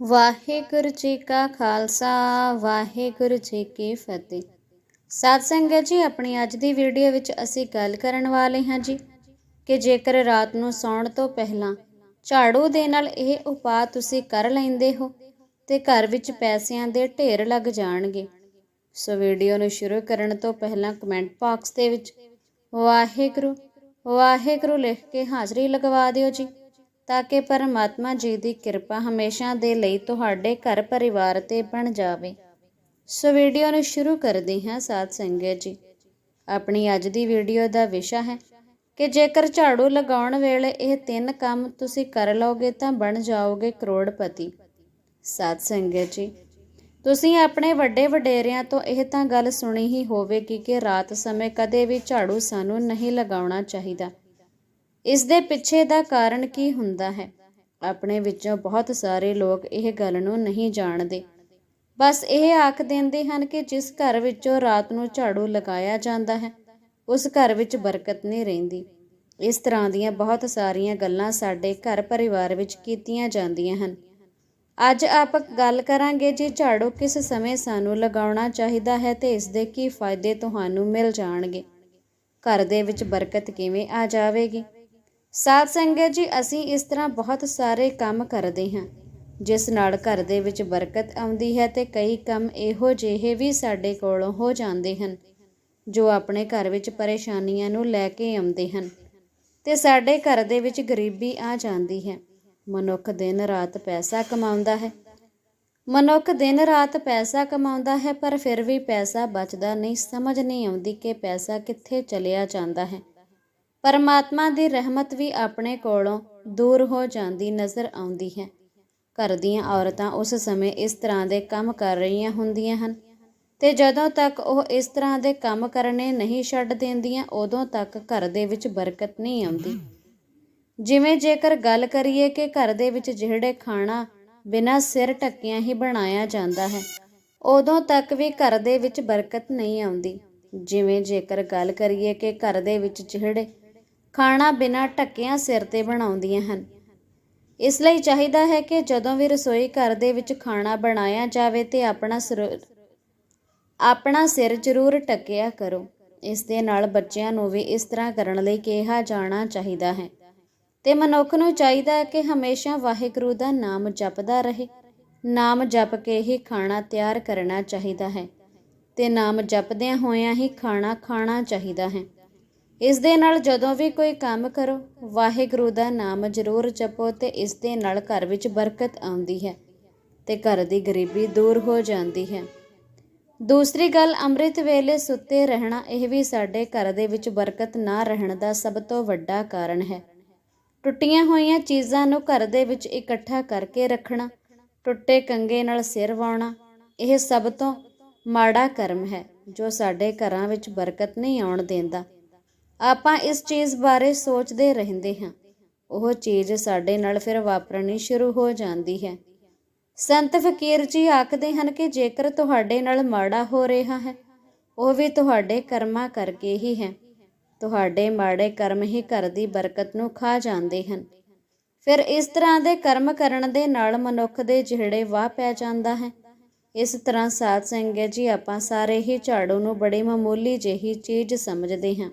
ਵਾਹਿਗੁਰੂ ਜੀ ਕਾ ਖਾਲਸਾ, ਵਾਹਿਗੁਰੂ ਜੀ ਕੀ ਫਤਿਹ। ਸਾਧ ਸੰਗਤ ਜੀ, ਆਪਣੀ ਅੱਜ ਦੀ ਵੀਡੀਓ ਵਿੱਚ ਅਸੀਂ ਗੱਲ ਕਰਨ ਵਾਲੇ ਹਾਂ ਜੀ ਕਿ ਜੇਕਰ ਰਾਤ ਨੂੰ ਸੌਣ ਤੋਂ ਪਹਿਲਾਂ ਝਾੜੂ ਦੇ ਨਾਲ ਇਹ ਉਪਾਅ ਤੁਸੀਂ ਕਰ ਲੈਂਦੇ ਹੋ ਤੇ ਘਰ ਵਿੱਚ ਪੈਸਿਆਂ ਦੇ ਢੇਰ ਲੱਗ ਜਾਣਗੇ। ਸੋ ਵੀਡੀਓ ਨੂੰ ਸ਼ੁਰੂ ਕਰਨ ਤੋਂ ਪਹਿਲਾਂ ਕਮੈਂਟ ਬਾਕਸ ਦੇ ਵਿੱਚ ਵਾਹਿਗੁਰੂ ਵਾਹਿਗੁਰੂ ਲਿਖ ਕੇ ਹਾਜ਼ਰੀ ਲਗਵਾ ਦਿਓ ਜੀ। ਤਾਂ ਕਿ ਪਰਮਾਤਮਾ ਜੀ ਦੀ ਕਿਰਪਾ ਹਮੇਸ਼ਾ ਦੇ ਲਈ ਤੁਹਾਡੇ ਘਰ ਪਰਿਵਾਰ ਤੇ ਬਣ ਜਾਵੇ। ਸੋ ਵੀਡੀਓ ਨੂੰ ਸ਼ੁਰੂ ਕਰਦੇ ਹਾਂ ਸਾਧ ਸੰਗਤ ਜੀ। ਆਪਣੀ ਅੱਜ ਦੀ ਵੀਡੀਓ ਦਾ ਵਿਸ਼ਾ ਹੈ ਕਿ ਜੇਕਰ ਝਾੜੂ ਲਗਾਉਣ ਵੇਲੇ ਇਹ ਤਿੰਨ ਕੰਮ ਤੁਸੀਂ ਕਰ ਲਓਗੇ ਤਾਂ ਬਣ ਜਾਓਗੇ ਕਰੋੜਪਤੀ। ਸਾਧ ਸੰਗਤ ਜੀ, ਤੁਸੀਂ ਆਪਣੇ ਵੱਡੇ ਵਡੇਰਿਆਂ ਤੋਂ ਇਹ ਤਾਂ ਗੱਲ ਸੁਣੀ ਹੀ ਹੋਵੇਗੀ ਕਿ ਰਾਤ ਸਮੇਂ ਕਦੇ ਵੀ ਝਾੜੂ ਸਾਨੂੰ ਨਹੀਂ ਲਗਾਉਣਾ ਚਾਹੀਦਾ। ਇਸ ਦੇ ਪਿੱਛੇ ਦਾ ਕਾਰਨ ਕੀ ਹੁੰਦਾ ਹੈ? ਆਪਣੇ ਵਿੱਚੋਂ ਬਹੁਤ ਸਾਰੇ ਲੋਕ ਇਹ ਗੱਲ ਨੂੰ ਨਹੀਂ ਜਾਣਦੇ। ਬਸ ਇਹ ਆਖ ਦਿੰਦੇ ਹਨ ਕਿ ਜਿਸ ਘਰ ਵਿੱਚੋਂ ਰਾਤ ਨੂੰ ਝਾੜੂ ਲਗਾਇਆ ਜਾਂਦਾ ਹੈ, ਉਸ ਘਰ ਵਿੱਚ ਬਰਕਤ ਨਹੀਂ ਰਹਿੰਦੀ। ਇਸ ਤਰ੍ਹਾਂ ਦੀਆਂ ਬਹੁਤ ਸਾਰੀਆਂ ਗੱਲਾਂ ਸਾਡੇ ਘਰ ਪਰਿਵਾਰ ਵਿੱਚ ਕੀਤੀਆਂ ਜਾਂਦੀਆਂ ਹਨ। ਅੱਜ ਆਪਾਂ ਗੱਲ ਕਰਾਂਗੇ ਜੀ ਝਾੜੂ ਕਿਸ ਸਮੇਂ ਸਾਨੂੰ ਲਗਾਉਣਾ ਚਾਹੀਦਾ ਹੈ ਤੇ ਇਸ ਦੇ ਕੀ ਫਾਇਦੇ ਤੁਹਾਨੂੰ ਮਿਲ ਜਾਣਗੇ? ਘਰ ਦੇ ਵਿੱਚ ਬਰਕਤ ਕਿਵੇਂ ਆ ਜਾਵੇਗੀ? ਸਾਧ ਸੰਗਤ ਜੀ, ਅਸੀਂ ਇਸ ਤਰ੍ਹਾਂ ਬਹੁਤ ਸਾਰੇ ਕੰਮ ਕਰਦੇ ਹਾਂ। ਜਿਸ ਨਾਲ ਘਰ ਦੇ ਵਿੱਚ ਬਰਕਤ ਆਉਂਦੀ ਹੈ ਤੇ ਕਈ ਕੰਮ ਇਹੋ ਜਿਹੇ ਵੀ ਸਾਡੇ ਕੋਲੋਂ ਹੋ ਜਾਂਦੇ ਹਨ, ਜੋ ਆਪਣੇ ਘਰ ਵਿੱਚ ਪਰੇਸ਼ਾਨੀਆਂ ਨੂੰ ਲੈ ਕੇ ਆਉਂਦੇ ਹਨ। ਤੇ ਸਾਡੇ ਘਰ ਦੇ ਵਿੱਚ ਗਰੀਬੀ ਆ ਜਾਂਦੀ ਹੈ। ਮਨੁੱਖ ਦਿਨ ਰਾਤ ਪੈਸਾ ਕਮਾਉਂਦਾ ਹੈ। ਮਨੁੱਖ ਦਿਨ ਰਾਤ ਪੈਸਾ ਕਮਾਉਂਦਾ ਹੈ, ਪਰ ਫਿਰ ਵੀ ਪੈਸਾ ਬਚਦਾ ਨਹੀਂ, ਸਮਝ ਨਹੀਂ ਆਉਂਦੀ ਕਿ ਪੈਸਾ ਕਿੱਥੇ ਚਲਿਆ ਜਾਂਦਾ ਹੈ। ਪਰਮਾਤਮਾ ਦੀ ਰਹਿਮਤ ਵੀ ਆਪਣੇ ਕੋਲੋਂ ਦੂਰ ਹੋ ਜਾਂਦੀ ਨਜ਼ਰ ਆਉਂਦੀ ਹੈ। ਘਰ ਦੀਆਂ ਔਰਤਾਂ ਉਸ ਸਮੇਂ ਇਸ ਤਰ੍ਹਾਂ ਦੇ ਕੰਮ ਕਰ ਰਹੀਆਂ ਹੁੰਦੀਆਂ ਹਨ ਤੇ ਜਦੋਂ ਤੱਕ ਉਹ ਇਸ ਤਰ੍ਹਾਂ ਦੇ ਕੰਮ ਕਰਨੇ ਨਹੀਂ ਛੱਡ ਦਿੰਦੀਆਂ, ਉਦੋਂ ਤੱਕ ਘਰ ਦੇ ਵਿੱਚ ਬਰਕਤ ਨਹੀਂ ਆਉਂਦੀ। ਜਿਵੇਂ ਜੇਕਰ ਗੱਲ ਕਰੀਏ ਕਿ ਘਰ ਦੇ ਵਿੱਚ ਜਿਹੜੇ ਖਾਣਾ ਬਿਨਾਂ ਸਿਰ ਢੱਕਿਆਂ ਹੀ ਬਣਾਇਆ ਜਾਂਦਾ ਹੈ, ਉਦੋਂ ਤੱਕ ਵੀ ਘਰ ਦੇ ਵਿੱਚ ਬਰਕਤ ਨਹੀਂ ਆਉਂਦੀ। ਜਿਵੇਂ ਜੇਕਰ ਗੱਲ ਕਰੀਏ ਕਿ ਘਰ ਦੇ ਵਿੱਚ ਜਿਹੜੇ ਖਾਣਾ ਬਿਨਾਂ ਢੱਕਿਆਂ ਸਿਰ ਤੇ ਬਣਾਉਂਦੀਆਂ ਹਨ। ਇਸ ਲਈ ਚਾਹੀਦਾ ਹੈ ਕਿ ਜਦੋਂ ਵੀ ਰਸੋਈ ਘਰ ਦੇ ਵਿੱਚ ਖਾਣਾ ਬਣਾਇਆ ਜਾਵੇ ਤੇ ਆਪਣਾ ਸਿਰ ਆਪਣਾ ਸਿਰ ਜ਼ਰੂਰ ਟੱਕਿਆ ਕਰੋ। ਇਸ ਦੇ ਨਾਲ ਬੱਚਿਆਂ ਨੂੰ ਵੀ ਇਸ ਤਰ੍ਹਾਂ ਕਰਨ ਲਈ ਕਿਹਾ ਜਾਣਾ ਚਾਹੀਦਾ ਹੈ। ਤੇ ਮਨੁੱਖ ਨੂੰ ਚਾਹੀਦਾ ਹੈ ਕਿ ਹਮੇਸ਼ਾ ਵਾਹਿਗੁਰੂ ਦਾ ਨਾਮ ਜਪਦਾ ਰਹੇ। ਨਾਮ ਜਪ ਕੇ ਹੀ ਖਾਣਾ ਤਿਆਰ ਕਰਨਾ ਚਾਹੀਦਾ ਹੈ ਤੇ ਨਾਮ ਜਪਦਿਆਂ ਹੋਇਆਂ ਹੀ ਖਾਣਾ ਖਾਣਾ ਚਾਹੀਦਾ ਹੈ। ਇਸ ਦੇ ਨਾਲ ਜਦੋਂ ਵੀ ਕੋਈ ਕੰਮ ਕਰੋ, ਵਾਹਿਗੁਰੂ ਦਾ ਨਾਮ ਜ਼ਰੂਰ ਜਪੋ ਤੇ ਇਸ ਦੇ ਨਾਲ ਘਰ ਵਿੱਚ ਬਰਕਤ ਆਉਂਦੀ ਹੈ ਤੇ ਘਰ ਦੀ ਗਰੀਬੀ ਦੂਰ ਹੋ ਜਾਂਦੀ ਹੈ। ਦੂਸਰੀ ਗੱਲ, ਅੰਮ੍ਰਿਤ ਵੇਲੇ ਸੁੱਤੇ ਰਹਿਣਾ ਇਹ ਵੀ ਸਾਡੇ ਘਰ ਦੇ ਵਿੱਚ ਬਰਕਤ ਨਾ ਰਹਿਣ ਦਾ ਸਭ ਤੋਂ ਵੱਡਾ ਕਾਰਨ ਹੈ। ਟੁੱਟੀਆਂ ਹੋਈਆਂ ਚੀਜ਼ਾਂ ਨੂੰ ਘਰ ਦੇ ਵਿੱਚ ਇਕੱਠਾ ਕਰਕੇ ਰੱਖਣਾ, ਟੁੱਟੇ ਕੰਗੇ ਨਾਲ ਸਿਰ ਵਾਉਣਾ, ਇਹ ਸਭ ਤੋਂ ਮਾੜਾ ਕਰਮ ਹੈ ਜੋ ਸਾਡੇ ਘਰਾਂ ਵਿੱਚ ਬਰਕਤ ਨਹੀਂ ਆਉਣ ਦਿੰਦਾ। ਆਪਾਂ ਇਸ ਚੀਜ਼ ਬਾਰੇ ਸੋਚਦੇ ਰਹਿੰਦੇ ਹਾਂ। ਉਹ ਚੀਜ਼ ਸਾਡੇ ਨਾਲ ਫਿਰ ਵਾਪਰਨੀ ਸ਼ੁਰੂ ਹੋ ਜਾਂਦੀ ਹੈ। ਸੰਤ ਫਕੀਰ ਜੀ ਆਖਦੇ ਹਨ ਕਿ ਜੇਕਰ ਤੁਹਾਡੇ ਨਾਲ ਮਾੜਾ ਹੋ ਰਿਹਾ ਹੈ, ਉਹ ਵੀ ਤੁਹਾਡੇ ਕਰਮਾਂ ਕਰਕੇ ਹੀ ਹੈ। ਤੁਹਾਡੇ ਮਾੜੇ ਕਰਮ ਹੀ ਘਰ ਦੀ ਬਰਕਤ ਨੂੰ ਖਾ ਜਾਂਦੇ ਹਨ। ਫਿਰ ਇਸ ਤਰ੍ਹਾਂ ਦੇ ਕਰਮ ਕਰਨ ਦੇ ਨਾਲ ਮਨੁੱਖ ਦੇ ਜਿਹੜੇ ਵਾਹ ਪੈ ਜਾਂਦਾ ਹੈ, ਇਸ ਤਰ੍ਹਾਂ ਸਾਧ ਸੰਗਤ ਜੀ ਆਪਾਂ ਸਾਰੇ ਹੀ ਝਾੜੂ ਨੂੰ ਬੜੀ ਮਾਮੂਲੀ ਜਿਹੀ ਚੀਜ਼ ਸਮਝਦੇ ਹਾਂ।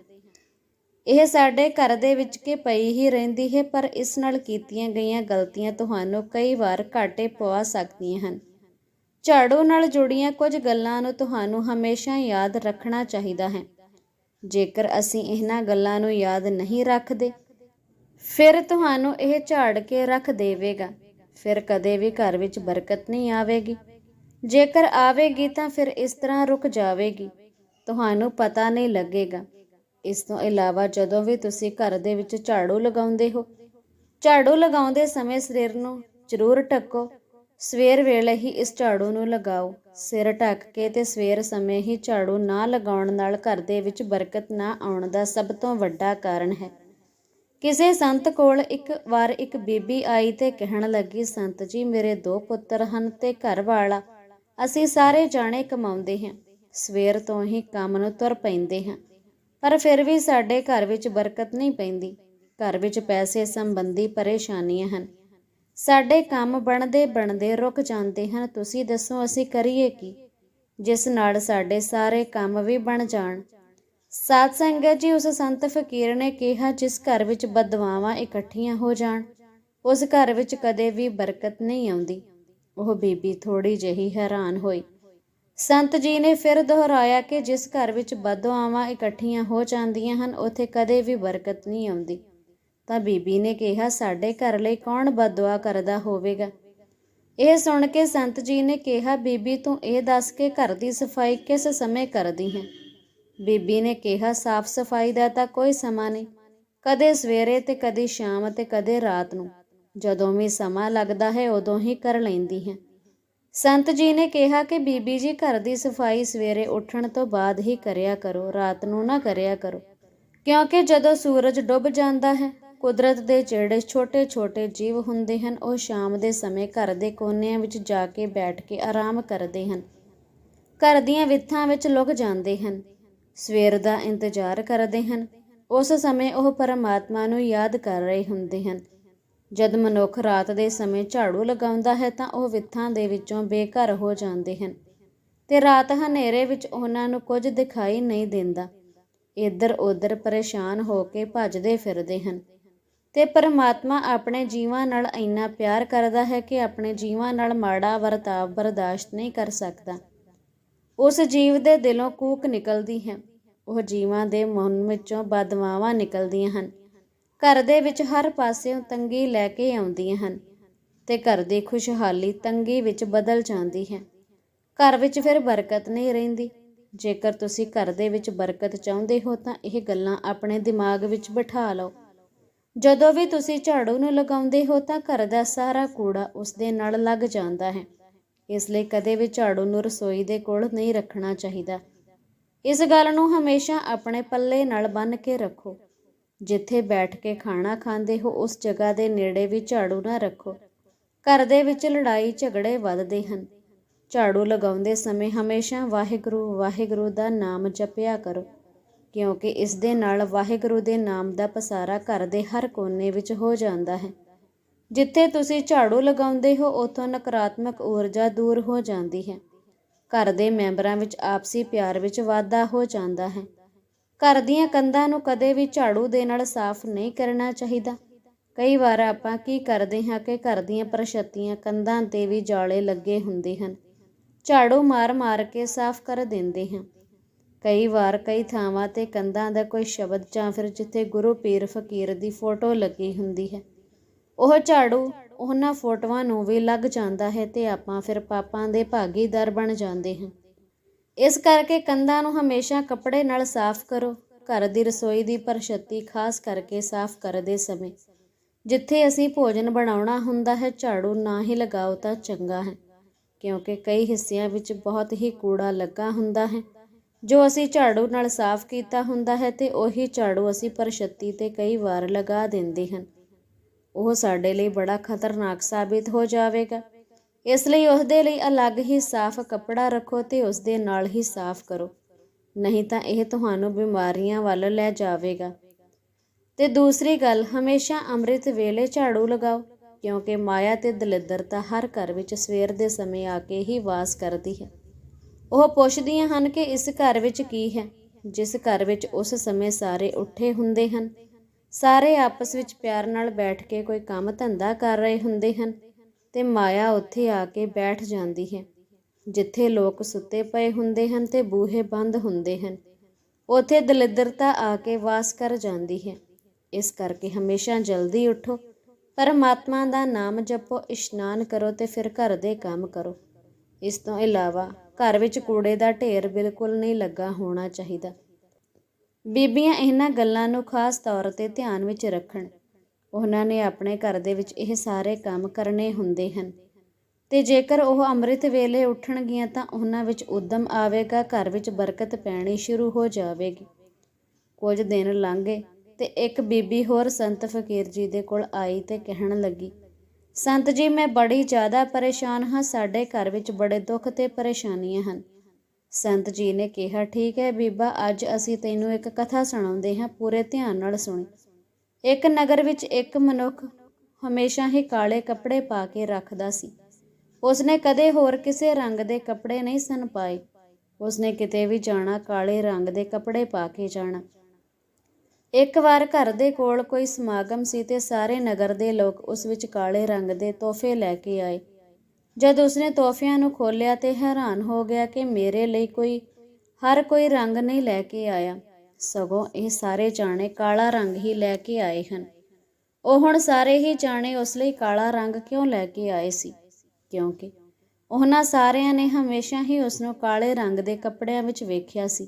ਇਹ ਸਾਡੇ ਘਰ ਦੇ ਵਿੱਚ ਕੇ ਪਈ ਹੀ ਰਹਿੰਦੀ ਹੈ, ਪਰ ਇਸ ਨਾਲ ਕੀਤੀਆਂ ਗਈਆਂ ਗਲਤੀਆਂ ਤੁਹਾਨੂੰ ਕਈ ਵਾਰ ਘਾਟੇ ਪਵਾ ਸਕਦੀਆਂ ਹਨ। ਝਾੜੂ ਨਾਲ ਜੁੜੀਆਂ ਕੁਝ ਗੱਲਾਂ ਨੂੰ ਤੁਹਾਨੂੰ ਹਮੇਸ਼ਾ ਯਾਦ ਰੱਖਣਾ ਚਾਹੀਦਾ ਹੈ। ਜੇਕਰ ਅਸੀਂ ਇਹਨਾਂ ਗੱਲਾਂ ਨੂੰ ਯਾਦ ਨਹੀਂ ਰੱਖਦੇ, ਫਿਰ ਤੁਹਾਨੂੰ ਇਹ ਝਾੜ ਕੇ ਰੱਖ ਦੇਵੇਗਾ। ਫਿਰ ਕਦੇ ਵੀ ਘਰ ਵਿੱਚ ਬਰਕਤ ਨਹੀਂ ਆਵੇਗੀ। ਜੇਕਰ ਆਵੇਗੀ ਤਾਂ ਫਿਰ ਇਸ ਤਰ੍ਹਾਂ ਰੁਕ ਜਾਵੇਗੀ। ਤੁਹਾਨੂੰ ਪਤਾ ਨਹੀਂ ਲੱਗੇਗਾ ਇਸ ਤੋਂ ਇਲਾਵਾ ਜਦੋਂ ਵੀ ਤੁਸੀਂ ਘਰ ਦੇ ਵਿੱਚ ਝਾੜੂ ਲਗਾਉਂਦੇ ਹੋ, ਝਾੜੂ ਲਗਾਉਂਦੇ ਸਮੇਂ ਸਰੀਰ ਨੂੰ ਜ਼ਰੂਰ ਢੱਕੋ। ਸਵੇਰ ਵੇਲੇ ਹੀ ਇਸ ਝਾੜੂ ਨੂੰ ਲਗਾਓ। ਸਿਰ ਢੱਕ ਕੇ ਤੇ ਸਵੇਰ ਸਮੇਂ ਹੀ ਝਾੜੂ ਨਾ ਲਗਾਉਣ ਨਾਲ ਘਰ ਦੇ ਵਿੱਚ ਬਰਕਤ ਨਾ ਆਉਣ ਦਾ ਸਭ ਤੋਂ ਵੱਡਾ ਕਾਰਨ ਹੈ। ਕਿਸੇ ਸੰਤ ਕੋਲ ਇੱਕ ਵਾਰ ਇੱਕ ਬੀਬੀ ਆਈ ਤੇ ਕਹਿਣ ਲੱਗੀ, ਸੰਤ ਜੀ, ਮੇਰੇ ਦੋ ਪੁੱਤਰ ਹਨ ਤੇ ਘਰ ਵਾਲਾ। ਅਸੀਂ ਸਾਰੇ ਜਾਣੇ ਕਮਾਉਂਦੇ ਹਾਂ। ਸਵੇਰ ਤੋਂ ਹੀ ਕੰਮ ਨੂੰ ਤੁਰ ਪੈਂਦੇ ਹਾਂ। ਪਰ ਫਿਰ ਵੀ ਸਾਡੇ ਘਰ ਵਿੱਚ ਬਰਕਤ ਨਹੀਂ ਪੈਂਦੀ। ਘਰ ਵਿੱਚ ਪੈਸੇ ਸੰਬੰਧੀ ਪਰੇਸ਼ਾਨੀਆਂ ਹਨ। ਸਾਡੇ ਕੰਮ ਬਣਦੇ ਬਣਦੇ ਰੁਕ ਜਾਂਦੇ ਹਨ। ਤੁਸੀਂ ਦੱਸੋ, ਅਸੀਂ ਕਰੀਏ ਕੀ? ਜਿਸ ਨਾਲ ਸਾਡੇ ਸਾਰੇ ਕੰਮ ਵੀ ਬਣ ਜਾਣ। ਸਾਧ ਸੰਗਤ ਜੀ, ਉਸ ਸੰਤ ਫਕੀਰ ਨੇ ਕਿਹਾ, ਜਿਸ ਘਰ ਵਿੱਚ ਬਦਵਾਵਾਂ ਇਕੱਠੀਆਂ ਹੋ ਜਾਣ, ਉਸ ਘਰ ਵਿੱਚ ਕਦੇ ਵੀ ਬਰਕਤ ਨਹੀਂ ਆਉਂਦੀ। ਉਹ ਬੀਬੀ ਥੋੜੀ ਜਿਹੀ ਹੈਰਾਨ ਹੋਈ। ਸੰਤ ਜੀ ਨੇ ਫਿਰ ਦੁਹਰਾਇਆ ਕਿ ਜਿਸ ਘਰ ਵਿੱਚ ਬਦਦੁਆਵਾਂ ਇਕੱਠੀਆਂ ਹੋ ਜਾਂਦੀਆਂ ਹਨ, ਉੱਥੇ ਕਦੇ ਵੀ ਬਰਕਤ ਨਹੀਂ ਆਉਂਦੀ। ਤਾਂ ਬੀਬੀ ਨੇ ਕਿਹਾ, ਸਾਡੇ ਘਰ ਲਈ ਕੌਣ ਬਦਦੁਆ ਕਰਦਾ ਹੋਵੇਗਾ? ਇਹ ਸੁਣ ਕੇ ਸੰਤ ਜੀ ਨੇ ਕਿਹਾ, ਬੀਬੀ, ਤੂੰ ਇਹ ਦੱਸ ਕੇ ਘਰ ਦੀ ਸਫ਼ਾਈ ਕਿਸ ਸਮੇਂ ਕਰਦੀ ਹੈ? ਬੀਬੀ ਨੇ ਕਿਹਾ, ਸਾਫ਼ ਸਫ਼ਾਈ ਦਾ ਤਾਂ ਕੋਈ ਸਮਾਂ ਨਹੀਂ। ਕਦੇ ਸਵੇਰੇ ਤੇ ਕਦੇ ਸ਼ਾਮ ਤੇ ਕਦੇ ਰਾਤ ਨੂੰ। ਜਦੋਂ ਵੀ ਸਮਾਂ ਲੱਗਦਾ ਹੈ, ਉਦੋਂ ਹੀ ਕਰ ਲੈਂਦੀ ਹੈ। ਸੰਤ ਜੀ ਨੇ ਕਿਹਾ ਕਿ ਬੀਬੀ ਜੀ ਘਰ ਦੀ ਸਫ਼ਾਈ ਸਵੇਰੇ ਉੱਠਣ ਤੋਂ ਬਾਅਦ ਹੀ ਕਰਿਆ ਕਰੋ, ਰਾਤ ਨੂੰ ਨਾ ਕਰਿਆ ਕਰੋ। ਕਿਉਂਕਿ ਜਦੋਂ ਸੂਰਜ ਡੁੱਬ ਜਾਂਦਾ ਹੈ, ਕੁਦਰਤ ਦੇ ਜਿਹੜੇ ਛੋਟੇ-ਛੋਟੇ ਜੀਵ ਹੁੰਦੇ ਹਨ, ਉਹ ਸ਼ਾਮ ਦੇ ਸਮੇਂ ਘਰ ਦੇ ਕੋਨਿਆਂ ਵਿੱਚ ਜਾ ਕੇ ਬੈਠ ਕੇ ਆਰਾਮ ਕਰਦੇ ਹਨ। ਘਰ ਦੀਆਂ ਵਿੱਥਾਂ ਵਿੱਚ ਲੁਕ ਜਾਂਦੇ ਹਨ। ਸਵੇਰ ਦਾ ਇੰਤਜ਼ਾਰ ਕਰਦੇ ਹਨ। ਉਸ ਸਮੇਂ ਉਹ ਪਰਮਾਤਮਾ ਨੂੰ ਯਾਦ ਕਰ ਰਹੇ ਹੁੰਦੇ ਹਨ। ਜਦ ਮਨੁੱਖ ਰਾਤ ਦੇ ਸਮੇਂ ਝਾੜੂ ਲਗਾਉਂਦਾ ਹੈ ਤਾਂ ਉਹ ਵਿੱਥਾਂ ਦੇ ਵਿੱਚੋਂ ਬੇਘਰ ਹੋ ਜਾਂਦੇ ਹਨ ਤੇ ਰਾਤ ਹਨੇਰੇ ਵਿੱਚ ਉਹਨਾਂ ਨੂੰ ਕੁਝ ਦਿਖਾਈ ਨਹੀਂ ਦਿੰਦਾ। ਇੱਧਰ ਉੱਧਰ ਪਰੇਸ਼ਾਨ ਹੋ ਕੇ ਭੱਜਦੇ ਫਿਰਦੇ ਹਨ ਤੇ ਪਰਮਾਤਮਾ ਆਪਣੇ ਜੀਵਾਂ ਨਾਲ ਇੰਨਾ ਪਿਆਰ ਕਰਦਾ ਹੈ ਕਿ ਆਪਣੇ ਜੀਵਾਂ ਨਾਲ ਮਾੜਾ ਵਰਤਾਵ ਬਰਦਾਸ਼ਤ ਨਹੀਂ ਕਰ ਸਕਦਾ। ਉਸ ਜੀਵ ਦੇ ਦਿਲੋਂ ਕੂਕ ਨਿਕਲਦੀ ਹੈ। ਉਹ ਜੀਵਾਂ ਦੇ ਮਨ ਵਿੱਚੋਂ ਬਦਵਾਵਾਂ ਨਿਕਲਦੀਆਂ ਹਨ। ਘਰ ਦੇ ਵਿੱਚ ਹਰ ਪਾਸਿਓਂ ਤੰਗੀ ਲੈ ਕੇ ਆਉਂਦੀਆਂ ਹਨ ਤੇ ਘਰ ਦੀ ਖੁਸ਼ਹਾਲੀ ਤੰਗੀ ਵਿੱਚ ਬਦਲ ਜਾਂਦੀ ਹੈ। ਘਰ ਵਿੱਚ ਫਿਰ ਬਰਕਤ ਨਹੀਂ ਰਹਿੰਦੀ। ਜੇਕਰ ਤੁਸੀਂ ਘਰ ਦੇ ਵਿੱਚ ਬਰਕਤ ਚਾਹੁੰਦੇ ਹੋ ਤਾਂ ਇਹ ਗੱਲਾਂ ਆਪਣੇ ਦਿਮਾਗ ਵਿੱਚ ਬਿਠਾ ਲਓ। ਜਦੋਂ ਵੀ ਤੁਸੀਂ ਝਾੜੂ ਨੂੰ ਲਗਾਉਂਦੇ ਹੋ ਤਾਂ ਘਰ ਦਾ ਸਾਰਾ ਕੂੜਾ ਉਸ ਦੇ ਨਾਲ ਲੱਗ ਜਾਂਦਾ ਹੈ। ਇਸ ਲਈ ਕਦੇ ਵੀ ਝਾੜੂ ਨੂੰ ਰਸੋਈ ਦੇ ਕੋਲ ਨਹੀਂ ਰੱਖਣਾ ਚਾਹੀਦਾ। ਇਸ ਗੱਲ ਨੂੰ ਹਮੇਸ਼ਾ ਆਪਣੇ ਪੱਲੇ ਨਾਲ ਬੰਨ੍ਹ ਕੇ ਰੱਖੋ। ਜਿੱਥੇ ਬੈਠ ਕੇ ਖਾਣਾ ਖਾਂਦੇ ਹੋ, ਉਸ ਜਗ੍ਹਾ ਦੇ ਨੇੜੇ ਵੀ ਝਾੜੂ ਨਾ ਰੱਖੋ। ਘਰ ਦੇ ਵਿੱਚ ਲੜਾਈ ਝਗੜੇ ਵੱਧਦੇ ਹਨ। ਝਾੜੂ ਲਗਾਉਂਦੇ ਸਮੇਂ ਹਮੇਸ਼ਾ ਵਾਹਿਗੁਰੂ ਵਾਹਿਗੁਰੂ ਦਾ ਨਾਮ ਜਪਿਆ ਕਰੋ, ਕਿਉਂਕਿ ਇਸ ਦੇ ਨਾਲ ਵਾਹਿਗੁਰੂ ਦੇ ਨਾਮ ਦਾ ਪਸਾਰਾ ਘਰ ਦੇ ਹਰ ਕੋਨੇ ਵਿੱਚ ਹੋ ਜਾਂਦਾ ਹੈ। ਜਿੱਥੇ ਤੁਸੀਂ ਝਾੜੂ ਲਗਾਉਂਦੇ ਹੋ, ਉੱਥੋਂ ਨਕਾਰਾਤਮਕ ਊਰਜਾ ਦੂਰ ਹੋ ਜਾਂਦੀ ਹੈ। ਘਰ ਦੇ ਮੈਂਬਰਾਂ ਵਿੱਚ ਆਪਸੀ ਪਿਆਰ ਵਿੱਚ ਵਾਧਾ ਹੋ ਜਾਂਦਾ ਹੈ। ਘਰ ਦੀਆਂ ਕੰਧਾਂ ਨੂੰ ਕਦੇ ਵੀ ਝਾੜੂ ਦੇ ਨਾਲ ਸਾਫ਼ ਨਹੀਂ ਕਰਨਾ ਚਾਹੀਦਾ। ਕਈ ਵਾਰ ਆਪਾਂ ਕੀ ਕਰਦੇ ਹਾਂ ਕਿ ਘਰ ਦੀਆਂ ਪ੍ਰਸ਼ਤੀਆਂ ਕੰਧਾਂ ਤੇ ਵੀ ਜਾਲੇ ਲੱਗੇ ਹੁੰਦੇ ਹਨ। ਝਾੜੂ ਮਾਰ-ਮਾਰ ਕੇ ਸਾਫ਼ ਕਰ ਦਿੰਦੇ ਹਾਂ। ਕਈ ਵਾਰ ਕਈ ਥਾਵਾਂ ਤੇ ਕੰਧਾਂ ਦਾ ਕੋਈ ਸ਼ਬਦ ਜਾਂ ਫਿਰ ਜਿੱਥੇ ਗੁਰੂ ਪੀਰ ਫਕੀਰ ਦੀ ਫੋਟੋ ਲੱਗੀ ਹੁੰਦੀ ਹੈ, ਉਹ ਝਾੜੂ ਉਹਨਾਂ ਫੋਟੋਆਂ ਨੂੰ ਵੀ ਲੱਗ ਜਾਂਦਾ ਹੈ ਤੇ ਆਪਾਂ ਫਿਰ ਪਾਪਾਂ ਦੇ ਭਾਗੀਦਾਰ ਬਣ ਜਾਂਦੇ ਹਾਂ। ਇਸ ਕਰਕੇ ਕੰਧਾਂ ਨੂੰ ਹਮੇਸ਼ਾ ਕੱਪੜੇ ਨਾਲ ਸਾਫ਼ ਕਰੋ। ਘਰ ਦੀ ਰਸੋਈ ਦੀ ਪਰਛੱਤੀ ਖਾਸ ਕਰਕੇ ਸਾਫ਼ ਕਰਦੇ ਸਮੇਂ, ਜਿੱਥੇ ਅਸੀਂ ਭੋਜਨ ਬਣਾਉਣਾ ਹੁੰਦਾ ਹੈ, ਝਾੜੂ ਨਾ ਹੀ ਲਗਾਓ ਤਾਂ ਚੰਗਾ ਹੈ, ਕਿਉਂਕਿ ਕਈ ਹਿੱਸਿਆਂ ਵਿੱਚ ਬਹੁਤ ਹੀ ਕੂੜਾ ਲੱਗਾ ਹੁੰਦਾ ਹੈ। ਜੋ ਅਸੀਂ ਝਾੜੂ ਨਾਲ ਸਾਫ਼ ਕੀਤਾ ਹੁੰਦਾ ਹੈ ਤੇ ਉਹੀ ਝਾੜੂ ਅਸੀਂ ਪਰਛੱਤੀ ਤੇ ਕਈ ਵਾਰ ਲਗਾ ਦਿੰਦੇ ਹਨ। ਉਹ ਸਾਡੇ ਲਈ ਬੜਾ ਖਤਰਨਾਕ ਸਾਬਿਤ ਹੋ ਜਾਵੇਗਾ। ਇਸ ਲਈ ਉਸ ਦੇ ਲਈ ਅਲੱਗ ਹੀ ਸਾਫ਼ ਕੱਪੜਾ ਰੱਖੋ ਤੇ ਉਸ ਦੇ ਨਾਲ ਹੀ ਸਾਫ਼ ਕਰੋ। ਨਹੀਂ ਤਾਂ ਇਹ ਤੁਹਾਨੂੰ ਬਿਮਾਰੀਆਂ ਵੱਲ ਲੈ ਜਾਵੇਗਾ। ਤੇ ਦੂਸਰੀ ਗੱਲ, ਹਮੇਸ਼ਾ ਅੰਮ੍ਰਿਤ ਵੇਲੇ ਝਾੜੂ ਲਗਾਓ, ਕਿਉਂਕਿ ਮਾਇਆ ਤੇ ਦਲਿੱਦਰਤਾ ਹਰ ਘਰ ਵਿੱਚ ਸਵੇਰ ਦੇ ਸਮੇਂ ਆ ਕੇ ਹੀ ਵਾਸ ਕਰਦੀ ਹੈ। ਉਹ ਪੁੱਛਦੀਆਂ ਹਨ ਕਿ ਇਸ ਘਰ ਵਿੱਚ ਕੀ ਹੈ, ਜਿਸ ਘਰ ਵਿੱਚ ਉਸ ਸਮੇਂ ਸਾਰੇ ਉੱਠੇ ਹੁੰਦੇ ਹਨ। ਸਾਰੇ ਆਪਸ ਵਿੱਚ ਪਿਆਰ ਨਾਲ ਬੈਠ ਕੇ ਕੋਈ ਕੰਮ ਧੰਦਾ ਕਰ ਰਹੇ ਹੁੰਦੇ ਹਨ। ਤੇ ਮਾਇਆ ਉੱਥੇ ਆ ਕੇ ਬੈਠ ਜਾਂਦੀ ਹੈ। ਜਿੱਥੇ ਲੋਕ ਸੁੱਤੇ ਪਏ ਹੁੰਦੇ ਹਨ ਤੇ ਬੂਹੇ ਬੰਦ ਹੁੰਦੇ ਹਨ, ਉੱਥੇ ਦਲਿੱਦਰਤਾ ਆ ਕੇ ਵਾਸ ਕਰ ਜਾਂਦੀ ਹੈ। ਇਸ ਕਰਕੇ ਹਮੇਸ਼ਾ ਜਲਦੀ ਉੱਠੋ, ਪਰਮਾਤਮਾ ਦਾ ਨਾਮ ਜਪੋ, ਇਸ਼ਨਾਨ ਕਰੋ ਤੇ ਫਿਰ ਘਰ ਦੇ ਕੰਮ ਕਰੋ। ਇਸ ਤੋਂ ਇਲਾਵਾ ਘਰ ਵਿੱਚ ਕੂੜੇ ਦਾ ਢੇਰ ਬਿਲਕੁਲ ਨਹੀਂ ਲੱਗਾ ਹੋਣਾ ਚਾਹੀਦਾ। ਬੀਬੀਆਂ ਇਹਨਾਂ ਗੱਲਾਂ ਨੂੰ ਖਾਸ ਤੌਰ ਤੇ ਧਿਆਨ ਵਿੱਚ ਰੱਖਣ ਉਹਨਾਂ ਨੇ ਆਪਣੇ ਘਰ ਦੇ ਵਿੱਚ ਇਹ ਸਾਰੇ ਕੰਮ ਕਰਨੇ ਹੁੰਦੇ ਹਨ। ਤੇ ਜੇਕਰ ਉਹ ਅੰਮ੍ਰਿਤ ਵੇਲੇ ਉੱਠਣਗੀਆਂ ਤਾਂ ਉਹਨਾਂ ਵਿੱਚ ਉਦਮ ਆਵੇਗਾ, ਘਰ ਵਿੱਚ ਬਰਕਤ ਪੈਣੀ ਸ਼ੁਰੂ ਹੋ ਜਾਵੇਗੀ। ਕੁਝ ਦਿਨ ਲੰਘੇ ਤੇ ਇੱਕ ਬੀਬੀ ਹੋਰ ਸੰਤ ਫਕੀਰ ਜੀ ਦੇ ਕੋਲ ਆਈ ਤੇ ਕਹਿਣ ਲੱਗੀ, ਸੰਤ ਜੀ, ਮੈਂ ਬੜੀ ਜ਼ਿਆਦਾ ਪਰੇਸ਼ਾਨ ਹਾਂ। ਸਾਡੇ ਘਰ ਵਿੱਚ ਬੜੇ ਦੁੱਖ ਤੇ ਪਰੇਸ਼ਾਨੀਆਂ ਹਨ। ਸੰਤ ਜੀ ਨੇ ਕਿਹਾ, ਠੀਕ ਹੈ ਬੀਬਾ, ਅੱਜ ਅਸੀਂ ਤੈਨੂੰ ਇੱਕ ਕਥਾ ਸੁਣਾਉਂਦੇ ਹਾਂ। ਪੂਰੇ ਧਿਆਨ ਨਾਲ ਸੁਣੀ। ਇੱਕ ਨਗਰ ਵਿੱਚ ਇੱਕ ਮਨੁੱਖ ਹਮੇਸ਼ਾ ਹੀ ਕਾਲੇ ਕੱਪੜੇ ਪਾ ਕੇ ਰੱਖਦਾ ਸੀ। ਉਸਨੇ ਕਦੇ ਹੋਰ ਕਿਸੇ ਰੰਗ ਦੇ ਕੱਪੜੇ ਨਹੀਂ ਸਨ ਪਾਏ। ਉਸਨੇ ਕਿਤੇ ਵੀ ਜਾਣਾ ਕਾਲੇ ਰੰਗ ਦੇ ਕੱਪੜੇ ਪਾ ਕੇ ਜਾਣਾ। ਇੱਕ ਵਾਰ ਘਰ ਦੇ ਕੋਲ ਕੋਈ ਸਮਾਗਮ ਸੀ ਤੇ ਸਾਰੇ ਨਗਰ ਦੇ ਲੋਕ ਉਸ ਵਿੱਚ ਕਾਲੇ ਰੰਗ ਦੇ ਤੋਹਫੇ ਲੈ ਕੇ ਆਏ। ਜਦ ਉਸਨੇ ਤੋਹਫਿਆਂ ਨੂੰ ਖੋਲ੍ਹਿਆ ਤੇ ਹੈਰਾਨ ਹੋ ਗਿਆ ਕਿ ਮੇਰੇ ਲਈ ਕੋਈ, ਹਰ ਕੋਈ ਰੰਗ ਨਹੀਂ ਲੈ ਕੇ ਆਇਆ। ਸਗੋਂ ਇਹ ਸਾਰੇ ਜਾਣੇ ਕਾਲਾ ਰੰਗ ਹੀ ਲੈ ਕੇ ਆਏ ਹਨ। ਉਹ ਹੁਣ ਸਾਰੇ ਹੀ ਜਾਣੇ ਉਸ ਲਈ ਕਾਲਾ ਰੰਗ ਕਿਉਂ ਲੈ ਕੇ ਆਏ ਸੀ? ਕਿਉਂਕਿ ਉਹਨਾਂ ਸਾਰਿਆਂ ਨੇ ਹਮੇਸ਼ਾ ਹੀ ਉਸ ਨੂੰ ਕਾਲੇ ਰੰਗ ਦੇ ਕੱਪੜਿਆਂ ਵਿੱਚ ਵੇਖਿਆ ਸੀ।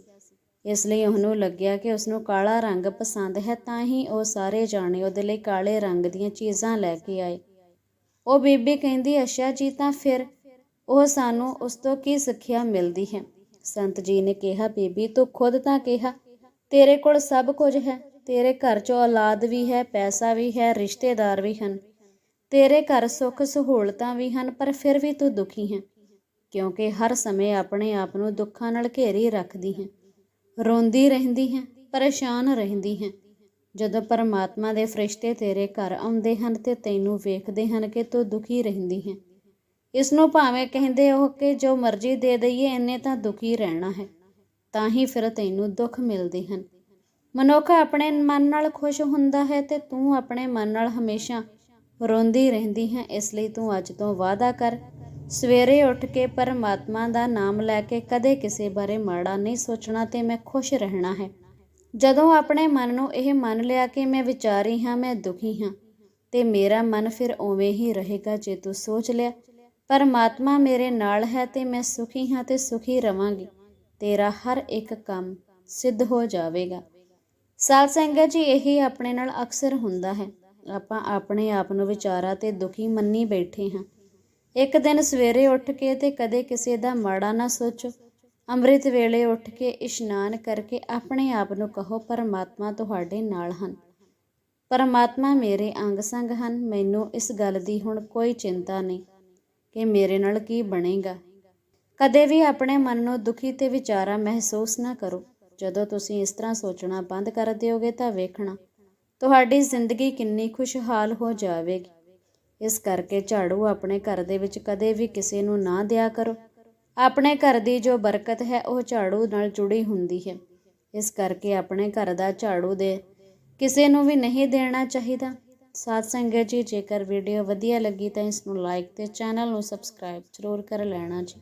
ਇਸ ਲਈ ਉਹਨੂੰ ਲੱਗਿਆ ਕਿ ਉਸ ਨੂੰ ਕਾਲਾ ਰੰਗ ਪਸੰਦ ਹੈ ਤਾਂ ਹੀ ਉਹ ਸਾਰੇ ਜਾਣੇ ਉਹਦੇ ਲਈ ਕਾਲੇ ਰੰਗ ਦੀਆਂ ਚੀਜ਼ਾਂ ਲੈ ਕੇ ਆਏ। ਉਹ ਬੀਬੀ ਕਹਿੰਦੀ, ਅੱਛਾ ਜੀ, ਤਾਂ ਫਿਰ ਉਹ ਸਾਨੂੰ ਉਸ ਤੋਂ ਕੀ ਸਿੱਖਿਆ ਮਿਲਦੀ ਹੈ? ਸੰਤ ਜੀ ਨੇ ਕਿਹਾ, ਬੀਬੀ, ਤੂੰ ਖੁਦ ਤਾਂ ਕਿਹਾ ਤੇਰੇ ਕੋਲ ਸਭ ਕੁਝ ਹੈ, ਤੇਰੇ ਘਰ 'ਚ ਔਲਾਦ ਵੀ ਹੈ, ਪੈਸਾ ਵੀ ਹੈ, ਰਿਸ਼ਤੇਦਾਰ ਵੀ ਹਨ। ਤੇਰੇ ਘਰ ਸੁੱਖ ਸਹੂਲਤਾਂ ਵੀ ਹਨ, ਪਰ ਫਿਰ ਵੀ ਤੂੰ ਦੁਖੀ ਹੈ, ਕਿਉਂਕਿ ਹਰ ਸਮੇਂ ਆਪਣੇ ਆਪ ਨੂੰ ਦੁੱਖਾਂ ਨਾਲ ਘੇਰੀ ਰੱਖਦੀ ਹੈ। ਰੋਂਦੀ ਰਹਿੰਦੀ ਹੈ, ਪਰੇਸ਼ਾਨ ਰਹਿੰਦੀ ਹੈ। ਜਦੋਂ ਪਰਮਾਤਮਾ ਦੇ ਫਰਿਸ਼ਤੇ ਤੇਰੇ ਘਰ ਆਉਂਦੇ ਹਨ ਤੇ ਤੈਨੂੰ ਵੇਖਦੇ ਹਨ ਕਿ ਤੂੰ ਦੁਖੀ ਰਹਿੰਦੀ ਹੈ। ਇਸ ਨੂੰ ਭਾਵੇਂ ਕਹਿੰਦੇ ਹੋ ਕਿ ਜੋ ਮਰਜ਼ੀ ਦੇ ਦਈਏ, ਇੰਨੇ ਤਾਂ ਦੁਖੀ ਰਹਿਣਾ ਹੈ। ਤਾਂ ਹੀ ਫਿਰ ਤੈਨੂੰ ਦੁੱਖ ਮਿਲਦੇ ਹਨ। ਮਨੁੱਖ ਆਪਣੇ ਮਨ ਨਾਲ ਖੁਸ਼ ਹੁੰਦਾ ਹੈ ਤੇ ਤੂੰ ਆਪਣੇ ਮਨ ਨਾਲ ਹਮੇਸ਼ਾ ਰੋਂਦੀ ਰਹਿੰਦੀ ਹੈ, ਇਸ ਲਈ ਤੂੰ ਅੱਜ ਤੋਂ ਵਾਅਦਾ ਕਰ। ਸਵੇਰੇ ਉੱਠ ਕੇ ਪਰਮਾਤਮਾ ਦਾ ਨਾਮ ਲੈ ਕੇ ਕਦੇ ਕਿਸੇ ਬਾਰੇ ਮਾੜਾ ਨਹੀਂ ਸੋਚਣਾ ਤੇ ਮੈਂ ਖੁਸ਼ ਰਹਿਣਾ ਹੈ। ਜਦੋਂ ਆਪਣੇ ਮਨ ਨੂੰ ਇਹ ਮੰਨ ਲਿਆ ਕਿ ਮੈਂ ਵਿਚਾਰੀ ਹਾਂ, ਮੈਂ ਦੁਖੀ ਹਾਂ, ਤੇ ਮੇਰਾ ਮਨ ਫਿਰ ਉਵੇਂ ਹੀ ਰਹੇਗਾ ਜੇ ਤੂੰ ਸੋਚ ਲਿਆ। ਪਰਮਾਤਮਾ ਮੇਰੇ ਨਾਲ ਹੈ ਤੇ ਮੈਂ ਸੁਖੀ ਹਾਂ ਤੇ ਸੁਖੀ ਰਵਾਂਗੀ। ਤੇਰਾ ਹਰ ਇੱਕ ਕੰਮ ਸਿੱਧ ਹੋ ਜਾਵੇਗਾ। ਸਾਧ ਸੰਗਤ ਜੀ, ਇਹੀ ਆਪਣੇ ਨਾਲ ਅਕਸਰ ਹੁੰਦਾ ਹੈ। ਆਪਾਂ ਆਪਣੇ ਆਪ ਨੂੰ ਵਿਚਾਰਾ ਤੇ ਦੁਖੀ ਮੰਨੀ ਬੈਠੇ ਹਾਂ। ਇੱਕ ਦਿਨ ਸਵੇਰੇ ਉੱਠ ਕੇ ਤੇ ਕਦੇ ਕਿਸੇ ਦਾ ਮਾੜਾ ਨਾ ਸੋਚੋ। ਅੰਮ੍ਰਿਤ ਵੇਲੇ ਉੱਠ ਕੇ ਇਸ਼ਨਾਨ ਕਰਕੇ ਆਪਣੇ ਆਪ ਨੂੰ ਕਹੋ, ਪਰਮਾਤਮਾ ਤੁਹਾਡੇ ਨਾਲ ਹਨ। ਪਰਮਾਤਮਾ ਮੇਰੇ ਅੰਗ ਸੰਗ ਹਨ। ਮੈਨੂੰ ਇਸ ਗੱਲ ਦੀ ਹੁਣ ਕੋਈ ਚਿੰਤਾ ਨਹੀਂ ਕਿ ਮੇਰੇ ਨਾਲ ਕੀ ਬਣੇਗਾ। ਕਦੇ ਵੀ ਆਪਣੇ ਮਨ ਨੂੰ ਦੁਖੀ ਤੇ ਵਿਚਾਰਾ ਮਹਿਸੂਸ ਨਾ ਕਰੋ। ਜਦੋਂ ਤੁਸੀਂ ਇਸ ਤਰ੍ਹਾਂ ਸੋਚਣਾ ਬੰਦ ਕਰ ਦਿਓਗੇ ਤਾਂ ਵੇਖਣਾ, ਤੁਹਾਡੀ ਜ਼ਿੰਦਗੀ ਕਿੰਨੀ ਖੁਸ਼ਹਾਲ ਹੋ ਜਾਵੇਗੀ। ਇਸ ਕਰਕੇ ਝਾੜੂ ਆਪਣੇ ਘਰ ਦੇ ਵਿੱਚ ਕਦੇ ਵੀ ਕਿਸੇ ਨੂੰ ਨਾ ਦਿਆ ਕਰੋ। ਆਪਣੇ ਘਰ ਦੀ ਜੋ ਬਰਕਤ ਹੈ, ਉਹ ਝਾੜੂ ਨਾਲ ਜੁੜੀ ਹੁੰਦੀ ਹੈ। ਇਸ ਕਰਕੇ ਆਪਣੇ ਘਰ ਦਾ ਝਾੜੂ ਦੇ ਕਿਸੇ ਨੂੰ ਵੀ ਨਹੀਂ ਦੇਣਾ ਚਾਹੀਦਾ। ਸਾਧ ਸੰਗਤ ਜੀ, ਜੇਕਰ ਵੀਡੀਓ ਵਧੀਆ ਲੱਗੀ ਤਾਂ ਇਸ ਨੂੰ ਲਾਈਕ ਤੇ ਚੈਨਲ ਨੂੰ ਸਬਸਕ੍ਰਾਈਬ ਜ਼ਰੂਰ ਕਰ ਲੈਣਾ ਜੀ।